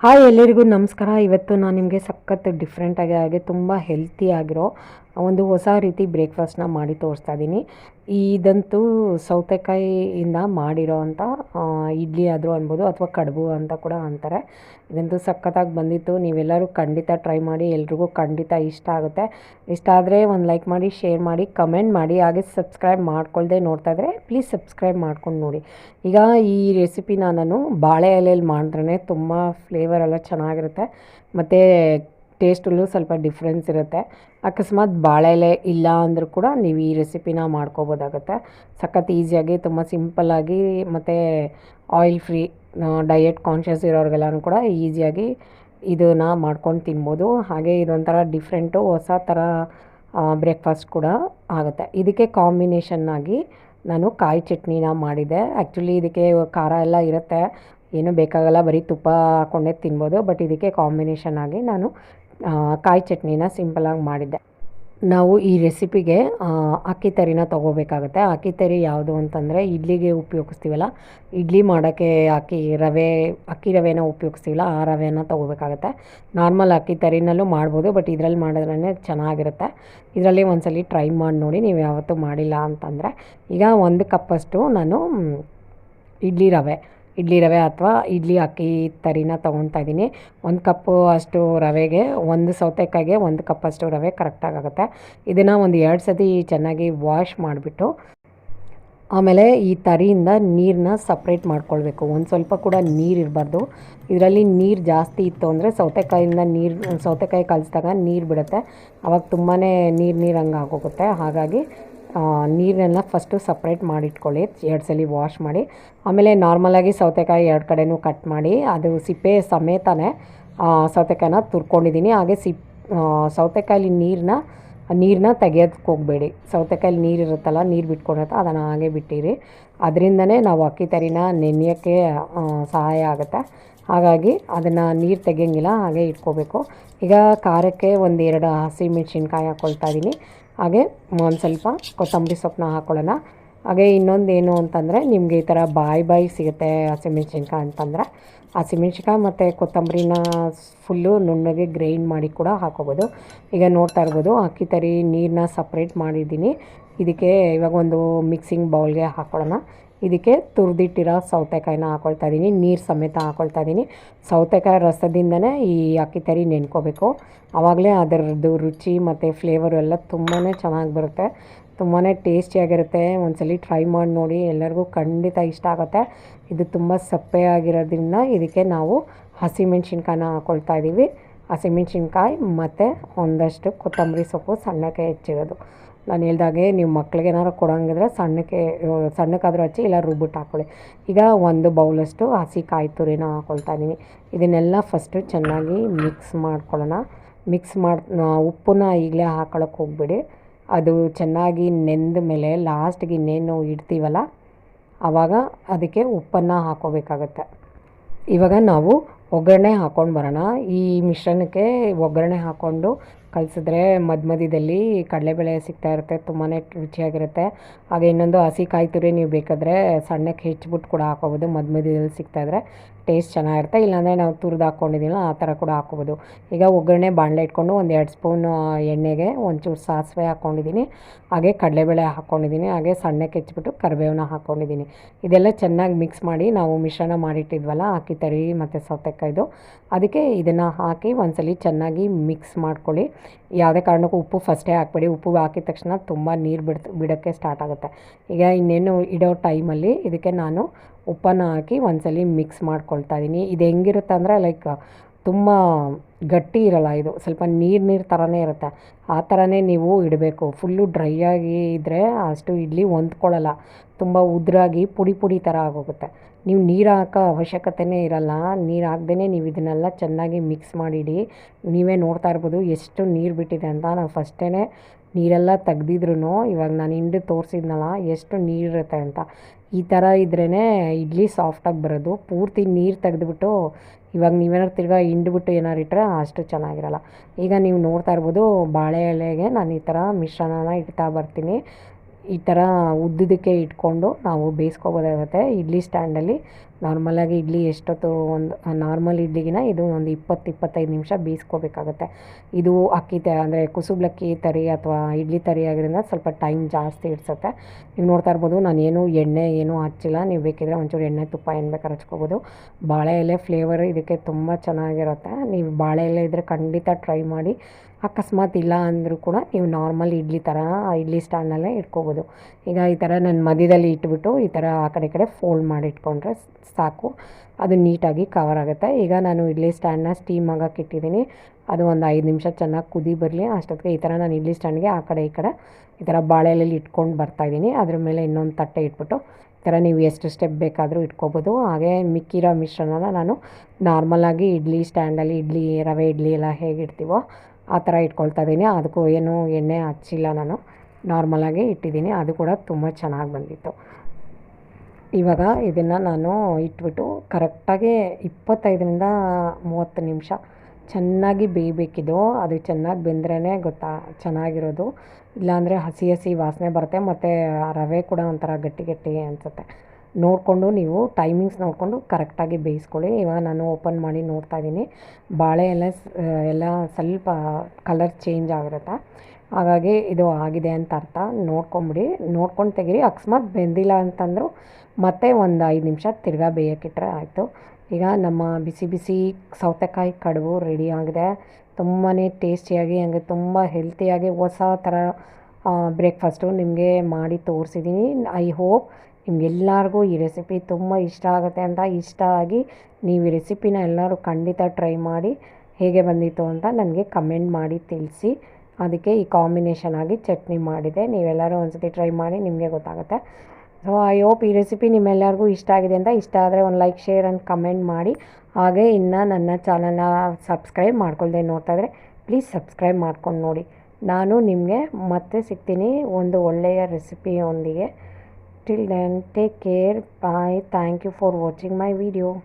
Hi ಎಲ್ಲರಿಗೂ ನಮಸ್ಕಾರ. ಇವತ್ತು ನಾನು ನಿಮಗೆ ಸಖತ್ ಡಿಫ್ರೆಂಟಾಗಿ ಹಾಗೆ ತುಂಬ ಹೆಲ್ತಿ ಆಗಿರೋ ಒಂದು ಹೊಸ ರೀತಿ ಬ್ರೇಕ್ಫಾಸ್ಟ್ನ ಮಾಡಿ ತೋರಿಸ್ತಾ ಇದ್ದೀನಿ ಇದಂತೂ ಸೌತೆಕಾಯಿಯಿಂದ ಮಾಡಿರೋ ಅಂಥ ಇಡ್ಲಿ ಆದರೂ ಅನ್ಬೋದು ಅಥವಾ ಕಡುಬು ಅಂತ ಕೂಡ ಅಂತಾರೆ. ಇದಂತೂ ಸಖತ್ತಾಗಿ ಬಂದಿತ್ತು. ನೀವೆಲ್ಲರೂ ಖಂಡಿತ ಟ್ರೈ ಮಾಡಿ, ಎಲ್ರಿಗೂ ಖಂಡಿತ ಇಷ್ಟ ಆಗುತ್ತೆ. ಇಷ್ಟ ಆದರೆ ಒಂದು ಲೈಕ್ ಮಾಡಿ ಶೇರ್ ಮಾಡಿ ಕಮೆಂಟ್ ಮಾಡಿ, ಹಾಗೆ ಸಬ್ಸ್ಕ್ರೈಬ್ ಮಾಡ್ಕೊಳ್ಳದೆ ನೋಡ್ತಾ ಇದ್ದರೆ ಪ್ಲೀಸ್ ಸಬ್ಸ್ಕ್ರೈಬ್ ಮಾಡ್ಕೊಂಡು ನೋಡಿ. ಈಗ ಈ ರೆಸಿಪಿನ ನಾನು ಬಾಳೆ ಎಲೆಯಲ್ಲಿ ಮಾಡಿದ್ರೆ ತುಂಬ ಫ್ಲೇವರ್ ಎಲ್ಲ ಚೆನ್ನಾಗಿರುತ್ತೆ. ಮತ್ತು ಟೇಸ್ಟಲ್ಲೂ ಸ್ವಲ್ಪ ಡಿಫ್ರೆನ್ಸ್ ಇರುತ್ತೆ. ಅಕಸ್ಮಾತ್ ಬಾಳೆ ಎಲೆ ಇಲ್ಲ ಅಂದರೂ ಕೂಡ ನೀವು ಈ ರೆಸಿಪಿನ ಮಾಡ್ಕೋಬೋದಾಗುತ್ತೆ. ಸಖತ್ ಈಸಿಯಾಗಿ, ತುಂಬ ಸಿಂಪಲ್ಲಾಗಿ ಮತ್ತು ಆಯಿಲ್ ಫ್ರೀ ಡಯೆಟ್ ಕಾನ್ಷಿಯಸ್ ಇರೋರಿಗೆಲ್ಲನೂ ಕೂಡ ಈಸಿಯಾಗಿ ಇದನ್ನು ಮಾಡ್ಕೊಂಡು ತಿನ್ಬೋದು. ಹಾಗೆ ಇದೊಂಥರ ಡಿಫ್ರೆಂಟು, ಹೊಸ ಥರ ಬ್ರೇಕ್ಫಾಸ್ಟ್ ಕೂಡ ಆಗುತ್ತೆ. ಇದಕ್ಕೆ ಕಾಂಬಿನೇಷನ್ನಾಗಿ ನಾನು ಕಾಯಿ ಚಟ್ನಿನ ಮಾಡಿದೆ ಆ್ಯಕ್ಚುಲಿ ಇದಕ್ಕೆ ಖಾರ ಎಲ್ಲ ಇರುತ್ತೆ. ಏನು ಬೇಕಾಗಲ್ಲ, ಬರೀ ತುಪ್ಪ ಹಾಕ್ಕೊಂಡೇ ತಿನ್ಬೋದು. ಬಟ್ ಇದಕ್ಕೆ ಕಾಂಬಿನೇಷನ್ ಆಗಿ ನಾನು ಕಾಯಿ ಚಟ್ನಿನ ಸಿಂಪಲಾಗಿ ಮಾಡಿದ್ದೆ. ನಾವು ಈ ರೆಸಿಪಿಗೆ ಅಕ್ಕಿ ತರಿನ ತೊಗೋಬೇಕಾಗುತ್ತೆ. ಅಕ್ಕಿ ತರಿ ಯಾವುದು ಅಂತಂದರೆ ಇಡ್ಲಿಗೆ ಉಪಯೋಗಿಸ್ತೀವಲ್ಲ, ಇಡ್ಲಿ ಮಾಡೋಕ್ಕೆ ಅಕ್ಕಿ ರವೆ, ಅಕ್ಕಿ ರವೆನ ಉಪಯೋಗಿಸ್ತೀವಲ್ಲ, ಆ ರವೆನ ತೊಗೋಬೇಕಾಗುತ್ತೆ. ನಾರ್ಮಲ್ ಅಕ್ಕಿ ತರಿನಲ್ಲೂ ಮಾಡ್ಬೋದು, ಬಟ್ ಇದರಲ್ಲಿ ಮಾಡಿದ್ರೇ ಚೆನ್ನಾಗಿರುತ್ತೆ. ಇದರಲ್ಲಿ ಒಂದ್ಸಲಿ ಟ್ರೈ ಮಾಡಿ ನೋಡಿ, ನೀವು ಯಾವತ್ತೂ ಮಾಡಿಲ್ಲ ಅಂತಂದರೆ, ಈಗ ಒಂದು ಕಪ್ಪಷ್ಟು ನಾನು ಇಡ್ಲಿ ರವೆ ಇಡ್ಲಿ ರವೆ ಅಥವಾ ಇಡ್ಲಿ ಅಕ್ಕಿ ತರಿನ ತೊಗೊತಾ ಇದ್ದೀನಿ. ಒಂದು ಕಪ್ಪು ಅಷ್ಟು ರವೆಗೆ, ಒಂದು ಸೌತೆಕಾಯಿಗೆ ಒಂದು ಕಪ್ಪಷ್ಟು ರವೆ ಕರೆಕ್ಟಾಗಿ ಆಗುತ್ತೆ. ಇದನ್ನು ಒಂದು ಎರಡು ಸತಿ ಚೆನ್ನಾಗಿ ವಾಶ್ ಮಾಡಿಬಿಟ್ಟು, ಆಮೇಲೆ ಈ ತರಿಯಿಂದ ನೀರನ್ನ ಸಪ್ರೇಟ್ ಮಾಡ್ಕೊಳ್ಬೇಕು. ಒಂದು ಸ್ವಲ್ಪ ಕೂಡ ನೀರು ಇರಬಾರ್ದು. ಇದರಲ್ಲಿ ನೀರು ಜಾಸ್ತಿ ಇತ್ತು ಅಂದರೆ ಸೌತೆಕಾಯಿಂದ ನೀರು, ಸೌತೆಕಾಯಿ ಕಲಿಸಿದಾಗ ನೀರು ಬಿಡುತ್ತೆ. ಆವಾಗ ತುಂಬಾ ನೀರು ನೀರು ಆಗೋಗುತ್ತೆ. ಹಾಗಾಗಿ ನೀರನ್ನೆಲ್ಲ ಫಸ್ಟು ಸಪ್ರೇಟ್ ಮಾಡಿಟ್ಕೊಳ್ಳಿ, ಎರಡು ಸಲ ವಾಶ್ ಮಾಡಿ, ಆಮೇಲೆ ನಾರ್ಮಲಾಗಿ ಸೌತೆಕಾಯಿ ಎರಡು ಕಡೆನೂ ಕಟ್ ಮಾಡಿ, ಅದು ಸಿಪ್ಪೆ ಸಮೇತನೇ ಸೌತೆಕಾಯಿನ ತುರ್ಕೊಂಡಿದ್ದೀನಿ. ಹಾಗೆ ಸಿಪ್ ಸೌತೆಕಾಯಲ್ಲಿ ನೀರನ್ನ ನೀರನ್ನ ತೆಗಿಯೋದಕ್ಕೆ ಹೋಗಬೇಡಿ. ಸೌತೆಕಾಯಲ್ಲಿ ನೀರು ಇರುತ್ತಲ್ಲ, ನೀರು ಬಿಟ್ಕೊಂಡಿರುತ್ತೆ, ಅದನ್ನು ಹಾಗೆ ಬಿಟ್ಟಿರಿ. ಅದರಿಂದನೇ ನಾವು ಅಕ್ಕಿ ತರಿನ ನೆನೆಯೋಕ್ಕೆ ಸಹಾಯ ಆಗುತ್ತೆ. ಹಾಗಾಗಿ ಅದನ್ನು ನೀರು ತೆಗಿಯಂಗಿಲ್ಲ, ಹಾಗೆ ಇಟ್ಕೋಬೇಕು. ಈಗ ಖಾರಕ್ಕೆ ಒಂದು ಎರಡು ಹಸಿಮೆಣ್ಸಿನ್ಕಾಯಿ ಹಾಕ್ಕೊಳ್ತಾ ಇದ್ದೀನಿ ಹಾಗೆ ಒಂದು ಸ್ವಲ್ಪ ಕೊತ್ತಂಬರಿ ಸೊಪ್ಪನ್ನ ಹಾಕ್ಕೊಳ್ಳೋಣ ಹಾಗೆ ಇನ್ನೊಂದು ಏನು ಅಂತಂದರೆ ನಿಮಗೆ ಈ ಥರ ಬಾಯಿ ಬಾಯಿ ಸಿಗುತ್ತೆ ಹಸಿಮೆಣ್ಸಿನ್ಕಾಯಿ ಅಂತಂದರೆ. ಹಸಿಮೆಣ್ಸಿನ್ಕಾಯಿ ಮತ್ತು ಕೊತ್ತಂಬರಿನ ಫುಲ್ಲು ನುಣ್ಣಗೆ ಗ್ರೈಂಡ್ ಮಾಡಿ ಕೂಡ ಹಾಕೋಬೋದು. ಈಗ ನೋಡ್ತಾ ಇರ್ಬೋದು, ಅಕ್ಕಿ ತರಿ ನೀರನ್ನ ಸಪ್ರೇಟ್ ಮಾಡಿದ್ದೀನಿ. ಇದಕ್ಕೆ ಇವಾಗ ಒಂದು ಮಿಕ್ಸಿಂಗ್ ಬೌಲ್ಗೆ ಹಾಕ್ಕೊಳ್ಳೋಣ ಇದಕ್ಕೆ ತುರಿದಿಟ್ಟಿರೋ ಸೌತೆಕಾಯಿನ ಹಾಕೊಳ್ತಾ ಇದ್ದೀನಿ ನೀರು ಸಮೇತ ಹಾಕೊಳ್ತಾ ಇದ್ದೀನಿ ಸೌತೆಕಾಯಿ ರಸದಿಂದನೇ ಈ ಅಕ್ಕಿ ತರಿ ನೆನ್ಕೋಬೇಕು. ಆವಾಗಲೇ ಅದರದ್ದು ರುಚಿ ಮತ್ತು ಫ್ಲೇವರು ಎಲ್ಲ ತುಂಬಾ ಚೆನ್ನಾಗಿ ಬರುತ್ತೆ. ತುಂಬಾ ಟೇಸ್ಟಿಯಾಗಿರುತ್ತೆ. ಒಂದ್ಸಲಿ ಟ್ರೈ ಮಾಡಿ ನೋಡಿ, ಎಲ್ಲರಿಗೂ ಖಂಡಿತ ಇಷ್ಟ ಆಗುತ್ತೆ. ಇದು ತುಂಬ ಸಪ್ಪೆಯಾಗಿರೋದ್ರಿಂದ ಇದಕ್ಕೆ ನಾವು ಹಸಿಮೆಣ್ಸಿನ್ಕಾಯಿನ ಹಾಕ್ಕೊಳ್ತಾ ಇದ್ದೀವಿ ಹಸಿಮೆಣ್ಸಿನ್ಕಾಯಿ ಮತ್ತು ಒಂದಷ್ಟು ಕೊತ್ತಂಬರಿ ಸೊಪ್ಪು ಸಣ್ಣಕ್ಕೆ ಹೆಚ್ಚಿರೋದು. ನಾನು ಹೇಳ್ದಾಗೆ ನೀವು ಮಕ್ಳಿಗೆ ಏನಾರು ಕೊಡೋಂಗಿದ್ರೆ ಸಣ್ಣಕ್ಕೆ ಸಣ್ಣಕ್ಕಾದರೂ ಹಚ್ಚಿ ಇಲ್ಲ ರುಬ್ಬಿಟ್ಟು ಹಾಕ್ಕೊಳ್ಳಿ ಈಗ ಒಂದು ಬೌಲಷ್ಟು ಹಸಿ ಕಾಯಿ ತುರಿನ ಹಾಕ್ಕೊಳ್ತಾ ಇದ್ದೀನಿ. ಇದನ್ನೆಲ್ಲ ಫಸ್ಟು ಚೆನ್ನಾಗಿ ಮಿಕ್ಸ್ ಮಾಡ್ಕೊಳ್ಳೋಣ. ಮಿಕ್ಸ್ ಮಾಡಿ ಉಪ್ಪನ್ನ ಈಗಲೇ ಹಾಕೊಳಕ್ಕೆ ಹೋಗ್ಬಿಡಿ. ಅದು ಚೆನ್ನಾಗಿ ನೆಂದ ಮೇಲೆ ಲಾಸ್ಟಿಗೆ ಇನ್ನೇನು ಇಡ್ತೀವಲ್ಲ ಆವಾಗ ಅದಕ್ಕೆ ಉಪ್ಪನ್ನು ಹಾಕೋಬೇಕಾಗತ್ತೆ. ಇವಾಗ ನಾವು ಒಗ್ಗರಣೆ ಹಾಕ್ಕೊಂಡು ಬರೋಣ. ಈ ಮಿಶ್ರಣಕ್ಕೆ ಒಗ್ಗರಣೆ ಹಾಕ್ಕೊಂಡು ಕಲಿಸಿದ್ರೆ ಮಧ್ಯ ಮಧ್ಯದಲ್ಲಿ ಕಡಲೆಬೇಳೆ ಸಿಗ್ತಾ ಇರುತ್ತೆ ತುಂಬಾ ರುಚಿಯಾಗಿರುತ್ತೆ. ಹಾಗೆ ಇನ್ನೊಂದು ಹಸಿ ಕಾಯಿ ತುರಿ ನೀವು ಬೇಕಾದರೆ ಸಣ್ಣಕ್ಕೆ ಹೆಚ್ಚಿಬಿಟ್ಟು ಕೂಡ ಹಾಕೋಬೋದು ಮಧ್ಯ ಮಧ್ಯದಲ್ಲಿ ಸಿಗ್ತಾಯಿದ್ರೆ ಟೇಸ್ಟ್ ಚೆನ್ನಾಗಿರುತ್ತೆ. ಇಲ್ಲಾಂದರೆ ನಾವು ತುರಿದು ಹಾಕ್ಕೊಂಡಿದ್ದೀನಲ್ಲ ಆ ಥರ ಕೂಡ ಹಾಕೋಬೋದು. ಈಗ ಒಗ್ಗರಣೆ ಬಾಣಲೆ ಇಟ್ಕೊಂಡು ಒಂದು ಎರಡು ಸ್ಪೂನ್ ಎಣ್ಣೆಗೆ ಒಂಚೂರು ಸಾಸಿವೆ ಹಾಕ್ಕೊಂಡಿದ್ದೀನಿ ಹಾಗೆ ಕಡಲೆಬೇಳೆ ಹಾಕ್ಕೊಂಡಿದ್ದೀನಿ ಹಾಗೆ ಸಣ್ಣಕ್ಕೆ ಹೆಚ್ಚಿಬಿಟ್ಟು ಕರಿಬೇವನ್ನ ಹಾಕ್ಕೊಂಡಿದ್ದೀನಿ ಇದೆಲ್ಲ ಚೆನ್ನಾಗಿ ಮಿಕ್ಸ್ ಮಾಡಿ ನಾವು ಮಿಶ್ರಣ ಮಾಡಿಟ್ಟಿದ್ವಲ್ಲ, ಅಕ್ಕಿ ತರಿ ಮತ್ತು ಸೌತೆಕಾಯ್ದು ಅದಕ್ಕೆ ಇದನ್ನು ಹಾಕಿ ಒಂದ್ಸಲಿ ಚೆನ್ನಾಗಿ ಮಿಕ್ಸ್ ಮಾಡ್ಕೊಳ್ಳಿ. ಯಾವುದೇ ಕಾರಣಕ್ಕೂ ಉಪ್ಪು ಫಸ್ಟೇ ಹಾಕ್ಬೇಡಿ. ಉಪ್ಪು ಹಾಕಿದ ತಕ್ಷಣ ತುಂಬ ನೀರು ಬಿಡ್ತು ಬಿಡೋಕ್ಕೆ ಸ್ಟಾರ್ಟ್ ಆಗುತ್ತೆ. ಈಗ ಇನ್ನೇನು ಇಡೋ ಟೈಮಲ್ಲಿ ಇದಕ್ಕೆ ನಾನು ಉಪ್ಪನ್ನು ಹಾಕಿ ಒಂದ್ಸಲಿ ಮಿಕ್ಸ್ ಮಾಡ್ಕೊಳ್ತಾ ಇದ್ದೀನಿ ಇದು ಹೆಂಗಿರುತ್ತೆ ಅಂದರೆ ಲೈಕ್ ತುಂಬ ಗಟ್ಟಿ ಇರಲ್ಲ ಇದು. ಸ್ವಲ್ಪ ನೀರು ನೀರು ಥರನೇ ಇರುತ್ತೆ. ಆ ಥರನೇ ನೀವು ಇಡಬೇಕು. ಫುಲ್ಲು ಡ್ರೈ ಆಗಿ ಇದ್ದರೆ ಅಷ್ಟು ಇಡ್ಲಿ ಹೊಂದ್ಕೊಳ್ಳಲ್ಲ. ತುಂಬ ಉದ್ರಾಗಿ ಪುಡಿ ಪುಡಿ ಥರ ಆಗೋಗುತ್ತೆ. ನೀವು ನೀರು ಹಾಕೋ ಅವಶ್ಯಕತೆಯೇ ಇರಲ್ಲ. ನೀರು ಹಾಕ್ದೇ ನೀವು ಇದನ್ನೆಲ್ಲ ಚೆನ್ನಾಗಿ ಮಿಕ್ಸ್ ಮಾಡಿಡಿ. ನೀವೇ ನೋಡ್ತಾ ಇರ್ಬೋದು ಎಷ್ಟು ನೀರು ಬಿಟ್ಟಿದೆ ಅಂತ. ನಾವು ಫಸ್ಟೇ ನೀರೆಲ್ಲ ತೆಗ್ದಿದ್ರು ಇವಾಗ ನಾನು ಹಿಂಡು ತೋರಿಸಿದ್ನಲ್ಲ ಎಷ್ಟು ನೀರಿರುತ್ತೆ ಅಂತ. ಈ ಥರ ಇದ್ರೇ ಇಡ್ಲಿ ಸಾಫ್ಟಾಗಿ ಬರೋದು. ಪೂರ್ತಿ ನೀರು ತೆಗೆದುಬಿಟ್ಟು, ಇವಾಗ ನೀವೇನಾರು ತಿರ್ಗಾ ಹಿಂಡ್ಬಿಟ್ಟು ಏನಾರು ಇಟ್ಟರೆ ಅಷ್ಟು ಚೆನ್ನಾಗಿರಲ್ಲ. ಈಗ ನೀವು ನೋಡ್ತಾ ಇರ್ಬೋದು ಬಾಳೆ ಎಲೆಗೆ ನಾನು ಈ ಥರ ಮಿಶ್ರಣನ ಇಡ್ತಾ ಬರ್ತೀನಿ. ಈ ಥರ ಉದ್ದಕ್ಕೆ ಇಟ್ಕೊಂಡು ನಾವು ಬೇಯಿಸ್ಕೋಬೋದಾಗುತ್ತೆ. ಇಡ್ಲಿ ಸ್ಟ್ಯಾಂಡಲ್ಲಿ ನಾರ್ಮಲಾಗಿ ಇಡ್ಲಿ ಎಷ್ಟೊತ್ತು ಒಂದು ನಾರ್ಮಲ್ ಇಡ್ಲಿಗಿನ ಇದು ಒಂದು ಇಪ್ಪತ್ತು, ಇಪ್ಪತ್ತೈದು ನಿಮಿಷ ಬೇಯಿಸ್ಕೋಬೇಕಾಗತ್ತೆ. ಇದು ಅಕ್ಕಿ ತ, ಅಂದರೆ ಕುಸುಬ್ಲಕ್ಕಿ ತರಿ ಅಥವಾ ಇಡ್ಲಿ ತರಿ ಆಗಿರೋದ್ರಿಂದ ಸ್ವಲ್ಪ ಟೈಮ್ ಜಾಸ್ತಿ ಇಡ್ಸುತ್ತೆ. ನೀವು ನೋಡ್ತಾ ಇರ್ಬೋದು ನಾನು ಏನು ಎಣ್ಣೆ ಏನೂ ಹಚ್ಚಿಲ್ಲ ನೀವು ಬೇಕಿದ್ರೆ ಒಂಚೂರು ಎಣ್ಣೆ ತುಪ್ಪ ಏನು ಬೇಕಾದ್ರೆ ಹಚ್ಕೋಬೋದು. ಬಾಳೆ ಎಲೆ ಫ್ಲೇವರ್ ಇದಕ್ಕೆ ತುಂಬ ಚೆನ್ನಾಗಿರುತ್ತೆ. ನೀವು ಬಾಳೆ ಎಲೆ ಇದ್ದರೆ ಖಂಡಿತ ಟ್ರೈ ಮಾಡಿ. ಅಕಸ್ಮಾತ್ ಇಲ್ಲ ಅಂದರೂ ಕೂಡ ನೀವು ನಾರ್ಮಲ್ ಇಡ್ಲಿ ಥರ ಇಡ್ಲಿ ಸ್ಟ್ಯಾಂಡಲ್ಲೇ ಇಟ್ಕೋಬೋದು. ಈಗ ಈ ಥರ ನಾನು ಮಧ್ಯದಲ್ಲಿ ಇಟ್ಬಿಟ್ಟು ಈ ಥರ ಆ ಕಡೆ ಕಡೆ ಫೋಲ್ಡ್ ಮಾಡಿ ಇಟ್ಕೊಂಡ್ರೆ ಸಾಕು. ಅದು ನೀಟಾಗಿ ಕವರ್ ಆಗುತ್ತೆ. ಈಗ ನಾನು ಇಡ್ಲಿ ಸ್ಟ್ಯಾಂಡ್ನ ಸ್ಟೀಮ್ ಆಗಕ್ಕೆ ಇಟ್ಟಿದ್ದೀನಿ ಅದು ಒಂದು ಐದು ನಿಮಿಷ ಚೆನ್ನಾಗಿ ಕುದಿ ಬರಲಿ. ಅಷ್ಟೊತ್ತಿಗೆ ಈ ಥರ ನಾನು ಇಡ್ಲಿ ಸ್ಟ್ಯಾಂಡ್ಗೆ ಆ ಕಡೆ ಈ ಕಡೆ ಈ ಥರ ಬಾಳೆ ಎಲೆಯಲ್ಲಿ ಇಟ್ಕೊಂಡು ಬರ್ತಾಯಿದ್ದೀನಿ ಅದ್ರ ಮೇಲೆ ಇನ್ನೊಂದು ತಟ್ಟೆ ಇಟ್ಬಿಟ್ಟು ಈ ಥರ ನೀವು ಎಷ್ಟು ಸ್ಟೆಪ್ ಬೇಕಾದರೂ ಇಟ್ಕೋಬೋದು. ಹಾಗೆ ಮಿಕ್ಕಿರೋ ಮಿಶ್ರಣನ ನಾನು ನಾರ್ಮಲಾಗಿ ಇಡ್ಲಿ ಸ್ಟ್ಯಾಂಡಲ್ಲಿ ಇಡ್ಲಿ ರವೆ ಇಡ್ಲಿ ಎಲ್ಲ ಹೇಗೆ ಇಡ್ತೀವೋ ಆ ಥರ ಇಟ್ಕೊಳ್ತಾ ಇದ್ದೀನಿ. ಅದಕ್ಕೂ ಏನು ಎಣ್ಣೆ ಹಚ್ಚಿಲ್ಲ ನಾನು. ನಾರ್ಮಲಾಗಿ ಇಟ್ಟಿದ್ದೀನಿ. ಅದು ಕೂಡ ತುಂಬ ಚೆನ್ನಾಗಿ ಬಂದಿತ್ತು. ಇವಾಗ ಇದನ್ನು ನಾನು ಇಟ್ಬಿಟ್ಟು ಕರೆಕ್ಟಾಗಿ ಇಪ್ಪತ್ತೈದರಿಂದ ಮೂವತ್ತು ನಿಮಿಷ ಚೆನ್ನಾಗಿ ಬೇಯಬೇಕಿದು. ಅದು ಚೆನ್ನಾಗಿ ಬೆಂದ್ರೇ ಗೊತ್ತಾ, ಚೆನ್ನಾಗಿರೋದು. ಇಲ್ಲಾಂದರೆ ಹಸಿ ಹಸಿ ವಾಸನೆ ಬರುತ್ತೆ. ಮತ್ತು ರವೆ ಕೂಡ ಒಂಥರ ಗಟ್ಟಿ ಗಟ್ಟಿ ಅನಿಸುತ್ತೆ. ನೋಡಿಕೊಂಡು ನೀವು ಟೈಮಿಂಗ್ಸ್ ನೋಡಿಕೊಂಡು ಕರೆಕ್ಟಾಗಿ ಬೇಯಿಸ್ಕೊಳ್ಳಿ. ಇವಾಗ ನಾನು ಓಪನ್ ಮಾಡಿ ನೋಡ್ತಾ ಇದ್ದೀನಿ. ಬಾಳೆ ಎಲ್ಲ ಎಲ್ಲ ಸ್ವಲ್ಪ ಕಲರ್ ಚೇಂಜ್ ಆಗಿರುತ್ತೆ? ಹಾಗಾಗಿ ಇದು ಆಗಿದೆ ಅಂತ ಅರ್ಥ. ನೋಡ್ಕೊಂಬಿಡಿ. ನೋಡ್ಕೊಂಡು ತೆಗೀರಿ. ಅಕಸ್ಮಾತ್ ಬೆಂದಿಲ್ಲ ಅಂತಂದರೂ ಮತ್ತೆ ಒಂದು ಐದು ನಿಮಿಷ ತಿರ್ಗಾ ಬೇಯೋಕ್ಕಿಟ್ರೆ ಆಯಿತು. ಈಗ ನಮ್ಮ ಬಿಸಿ ಬಿಸಿ ಸೌತೆಕಾಯಿ ಕಡುಬು ರೆಡಿ ಆಗಿದೆ. ತುಂಬಾ ಟೇಸ್ಟಿಯಾಗಿ ಹಂಗೆ ತುಂಬ ಹೆಲ್ತಿಯಾಗಿ ಹೊಸ ಥರ ಬ್ರೇಕ್ಫಾಸ್ಟು ನಿಮಗೆ ಮಾಡಿ ತೋರಿಸಿದ್ದೀನಿ. ಐ ಹೋಪ್ ನಿಮ್ಗೆಲ್ಲರಿಗೂ ಈ ರೆಸಿಪಿ ತುಂಬ ಇಷ್ಟ ಆಗುತ್ತೆ ಅಂತ ಇಷ್ಟ ಆಗಿ ನೀವು ಈ ರೆಸಿಪಿನ ಎಲ್ಲರೂ ಖಂಡಿತ ಟ್ರೈ ಮಾಡಿ ಹೇಗೆ ಬಂದಿತ್ತು ಅಂತ ನನಗೆ ಕಮೆಂಟ್ ಮಾಡಿ ತಿಳಿಸಿ. ಅದಕ್ಕೆ ಈ ಕಾಂಬಿನೇಷನ್ ಆಗಿ ಚಟ್ನಿ ಮಾಡಿದೆ. ನೀವೆಲ್ಲರೂ ಒಂದ್ಸತಿ ಟ್ರೈ ಮಾಡಿ ನಿಮಗೆ ಗೊತ್ತಾಗುತ್ತೆ. ಸೊ ಐ ಹೋಪ್ ಈ ರೆಸಿಪಿ ನಿಮ್ಮೆಲ್ಲರಿಗೂ ಇಷ್ಟ ಆಗಿದೆ ಅಂತ ಇಷ್ಟ ಆದರೆ ಒಂದು ಲೈಕ್ ಶೇರ್ ಆ್ಯಂಡ್ ಕಮೆಂಟ್ ಮಾಡಿ. ಹಾಗೆ ಇನ್ನು ನನ್ನ ಚಾನಲ್ನ ಸಬ್ಸ್ಕ್ರೈಬ್ ಮಾಡ್ಕೊಳ್ದೆ ನೋಡ್ತಾಯಿದ್ರೆ ಪ್ಲೀಸ್ ಸಬ್ಸ್ಕ್ರೈಬ್ ಮಾಡ್ಕೊಂಡು ನೋಡಿ. ನಾನು ನಿಮಗೆ ಮತ್ತೆ ಸಿಗ್ತೀನಿ ಒಂದು ಒಳ್ಳೆಯ ರೆಸಿಪಿಯೊಂದಿಗೆ. till then take care. Bye. Thank you for watching my video.